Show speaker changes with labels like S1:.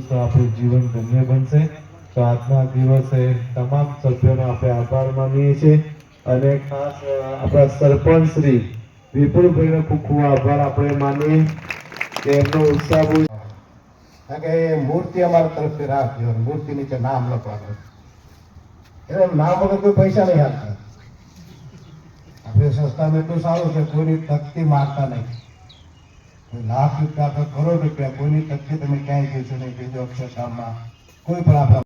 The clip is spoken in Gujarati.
S1: તો આપણું જીવન ધન્ય બનશે. તો આજના દિવસે તમામ સભ્યોનો આપણે આભાર માનીએ છીએ. અને ખાસ આપણા સરપંચ શ્રી વિપુલભાઈનો ખૂબ ખૂબ આભાર આપણે માનીએ. કે એમનો ઉત્સાહ બહુ
S2: કારણ કે એ મૂર્તિ અમારા તરફથી રાખજો મૂર્તિ નીચે નામ લખવાનું. એટલે નામ વગર કોઈ પૈસા નહીં આપતા. આપણી સંસ્થામાં એટલું સારું છે, કોઈની તકતી મારતા નહીં. લાખ રૂપિયા કે કરોડ રૂપિયા, કોઈની તકલીફ તમે ક્યાંય જોશો નહીં, બીજો અક્ષરધામમાં કોઈ પણ આપણા